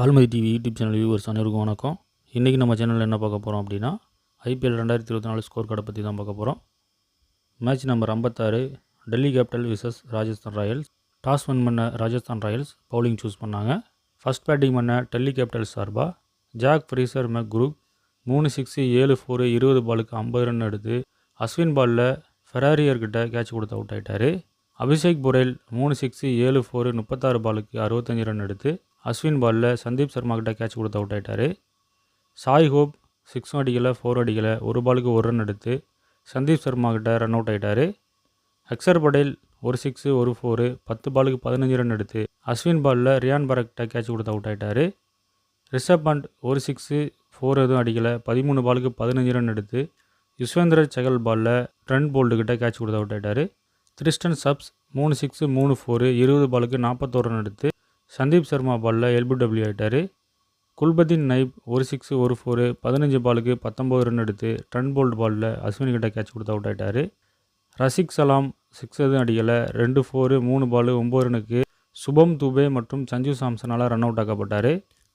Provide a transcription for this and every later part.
Palmathi TV YouTube channel viewers அனைவருக்கும் வணக்கம். இன்றைக்கி நம்ம சேனலில் என்ன பார்க்க போகிறோம் அப்படின்னா ஐபிஎல் ரெண்டாயிரத்தி இருபத்தி நாலு ஸ்கோர் கார்டை பற்றி தான் பார்க்க போகிறோம் மேட்ச் நம்பர் ஐம்பத்தாறு Delhi Capital versus Rajasthan Royals. Toss win பண்ண ராஜஸ்தான் ராயல்ஸ் பவுலிங் சூஸ் பண்ணாங்க. ஃபஸ்ட் பேட்டிங் பண்ண டெல்லி கேபிட்டல் சார்பா ஜாக் ஃப்ரீசர் மெக் குரூப் மூணு சிக்ஸு ஏழு ஃபோரு இருபது பாலுக்கு ஐம்பது ரன் எடுத்து அஸ்வின் பாலில் ஃபெராரியர்கிட்ட கேட்ச் கொடுத்து அவுட் ஆகிட்டார் அபிஷேக் புரேல் மூணு சிக்ஸு ஏழு ஃபோரு முப்பத்தாறு பாலுக்கு அறுபத்தஞ்சு ரன் எடுத்து அஸ்வின் பாலில் சந்தீப் சர்மா கிட்ட கேட்ச் கொடுத்து அவுட் ஆகிட்டார் சாய் ஹோப் சிக்ஸும் அடிக்கலை ஃபோர் அடிக்கலை ஒரு பாலுக்கு ஒரு ரன் எடுத்து சந்தீப் சர்மா கிட்ட ரன் அவுட் ஆகிட்டார் அக்சர் படேல் ஒரு சிக்ஸு ஒரு ஃபோரு பத்து பாலுக்கு பதினஞ்சு ரன் எடுத்து அஸ்வின் பாலில் ரியான் பரக்கிட்ட கேட்ச் கொடுத்து அவுட் ஆகிட்டார் ரிஷப் பண்ட் ஒரு சிக்ஸு ஃபோர் எதுவும் அடிக்கலை பதிமூணு பாலுக்கு பதினஞ்சு ரன் எடுத்து யுஸ்வேந்திர செகல் பாலில் ட்ரெண்ட் போல்டுக்கிட்ட கேட்ச் கொடுத்து அவுட் ஆகிட்டார் த்ரிஸ்டன் சப்ஸ் மூணு சிக்ஸு மூணு ஃபோரு இருபது பாலுக்கு நாற்பத்தோரு ரன் எடுத்து சந்தீப் சர்மா பாலில் எல்பிடபிள்யூ ஆயிட்டார். குல்பதீன் நைப் ஒரு சிக்ஸு ஒரு ஃபோரு பதினஞ்சு பாலுக்கு பத்தொம்போது ரன் எடுத்து ட்ரன் போல்ட் பாலில் அஸ்வினி கிட்ட கேட்ச் கொடுத்து அவுட் ஆயிட்டார். ரசிக் சலாம் சிக்ஸ் எதுவும் அடிக்கலை. ரெண்டு ஃபோரு மூணு பாலு ஒம்பது ரனுக்கு சுபம் துபே மற்றும் சஞ்சு சாம்சனால் ரன் அவுட் ஆக்கப்பட்டார்.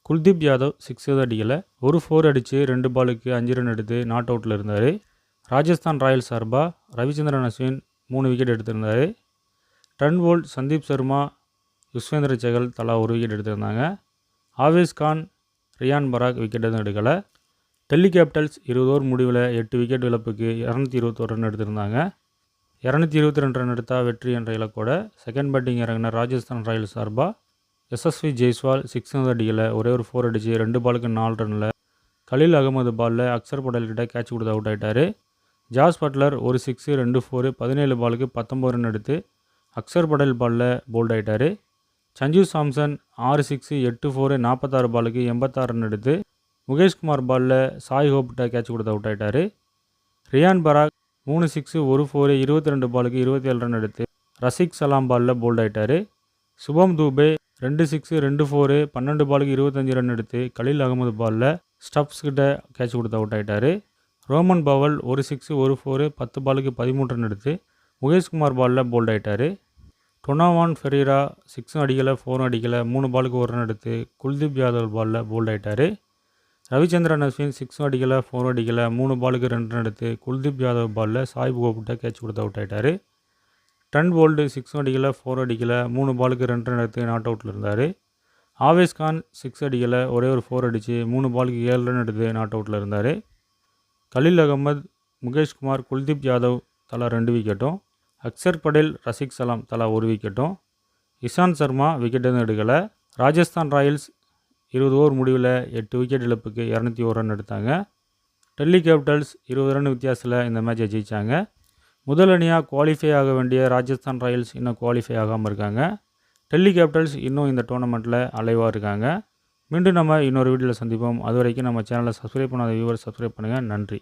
குல்தீப் யாதவ் சிக்ஸ் எதுவும் அடிக்கலை. ஒரு ஃபோர் அடித்து ரெண்டு பாலுக்கு அஞ்சு ரன் எடுத்து நாட் அவுட்டில் இருந்தார். ராஜஸ்தான் ராயல்ஸ் சார்பாக ரவிச்சந்திரன் அஸ்வின் மூணு விக்கெட் எடுத்திருந்தார். ட்ரன் போல்ட் சந்தீப் சர்மா யுஸ்வேந்திர சேகல் தலா ஒரு விக்கெட் எடுத்திருந்தாங்க. ஆவேஸ் கான் ரியான் பராக் விக்கெட் எதுவும் எடுக்கலை. டெல்லி கேபிட்டல்ஸ் இருபது ஓவர் முடிவில் எட்டு விக்கெட் இழப்புக்கு இரநூத்தி இருபத்தோரு ரன் எடுத்திருந்தாங்க. இரநூத்தி இருபத்தி ரெண்டு ரன் எடுத்தால் வெற்றி என்ற இலக்கோட செகண்ட் பேட்டிங் இறங்கின ராஜஸ்தான் ராயல்ஸ் சார்பாக எஸ்எஸ்வி ஜெய்ஸ்வால் சிக்ஸ் அடிக்கல. ஒரே ஒரு ஃபோர் அடித்து ரெண்டு பாலுக்கு நாலு ரனில் கலீல் அகமது பாலில் அக்சர் படேல்கிட்ட கேட்ச் கொடுத்து அவுட் ஆகிட்டார் ஜாஸ் பட்லர் ஒரு சிக்ஸு ரெண்டு ஃபோரு பதினேழு பாலுக்கு பத்தொம்பது ரன் எடுத்து அக்சர் படேல் பாலில் போல்ட் ஆகிட்டார் சஞ்சு சாம்சன் ஆறு சிக்ஸு எட்டு ஃபோரு நாற்பத்தாறு பாலுக்கு எண்பத்தாறு ரன் எடுத்து முகேஷ்குமார் பாலில் சாய் ஹோப்கிட்ட கேட்ச் கொடுத்து அவுட் ஆயிட்டார். ரியான் பராக் மூணு சிக்ஸு ஒரு ஃபோரு இருபத்தி ரெண்டு பாலுக்கு இருபத்தி ஏழு ரன் எடுத்து ரசிக் சலாம் பாலில் போல்ட் ஆயிட்டார். சுபம் தூபே ரெண்டு சிக்ஸு ரெண்டு ஃபோரு பன்னெண்டு பாலுக்கு இருபத்தஞ்சு ரன் எடுத்து கலீல் அகமது பாலில் ஸ்டப்ஸ் கிட்ட கேட்ச் கொடுத்து அவுட் ஆகிட்டாரு ரோமன் பவல் ஒரு சிக்ஸு ஒரு ஃபோரு பத்து பாலுக்கு பதிமூன்று ரன் எடுத்து முகேஷ்குமார் பாலில் போல்ட் ஆயிட்டார். டொனாவான் ஃபெரீரா சிக்ஸும் அடிக்கலை ஃபோரும் அடிக்கலை மூணு பாலுக்கு ஒரு ரன் எடுத்து குல்தீப் யாதவ் பாலில் போல்ட் ஆகிட்டார் ரவிச்சந்திரன் அஸ்வின் சிக்ஸும் அடிக்கலை ஃபோரும் அடிக்கலை மூணு பாலுக்கு ரெண்டு ரன் எடுத்து குல்தீப் யாதவ் பாலில் சாய் கோப்கிட்ட கேட்ச் கொடுத்து அவுட் ஆயிட்டார். டன் போல்டு சிக்ஸும் அடிக்கலை ஃபோர் அடிக்கலை மூணு பாலுக்கு ரெண்டு ரன் எடுத்து நாட் அவுட்டில் இருந்தார். ஆவேஸ் கான் சிக்ஸ் அடிக்கலை ஒரே ஒரு ஃபோர் அடித்து மூணு பாலுக்கு ஏழு ரன் எடுத்து நாட் அவுட்டில் இருந்தார். கலீல் அகமது முகேஷ்குமார் குல்தீப் யாதவ் தலா ரெண்டு விக்கெட்டும் அக்சர் படேல் ரசிக் சலாம் தலா ஒரு விக்கெட்டும். இஷாந்த் சர்மா விக்கெட் எடுக்கலை. ராஜஸ்தான் ராயல்ஸ் இருபது ஓவர் முடிவில் எட்டு விக்கெட் இழப்புக்கு இரநூத்தி ஒரு ரன் எடுத்தாங்க. டெல்லி கேபிட்டல்ஸ் இருபது ரன் வித்தியாசத்தில் இந்த மேட்சை ஜெயித்தாங்க முதல் அணியாக குவாலிஃபை ஆக வேண்டிய ராஜஸ்தான் ராயல்ஸ் இன்னும் குவாலிஃபை ஆகாமல் இருக்காங்க. டெல்லி கேபிட்டல்ஸ் இன்னும் இந்த டோர்னமெண்ட்டில் அலைவாக இருக்காங்க. மீண்டும் நம்ம இன்னொரு வீடியோவில் சந்திப்போம். அது வரைக்கும் நம்ம சேனலை சப்ஸ்கிரைப் பண்ணாத வியூவர் சப்ஸ்கிரைப் பண்ணுங்கள் நன்றி.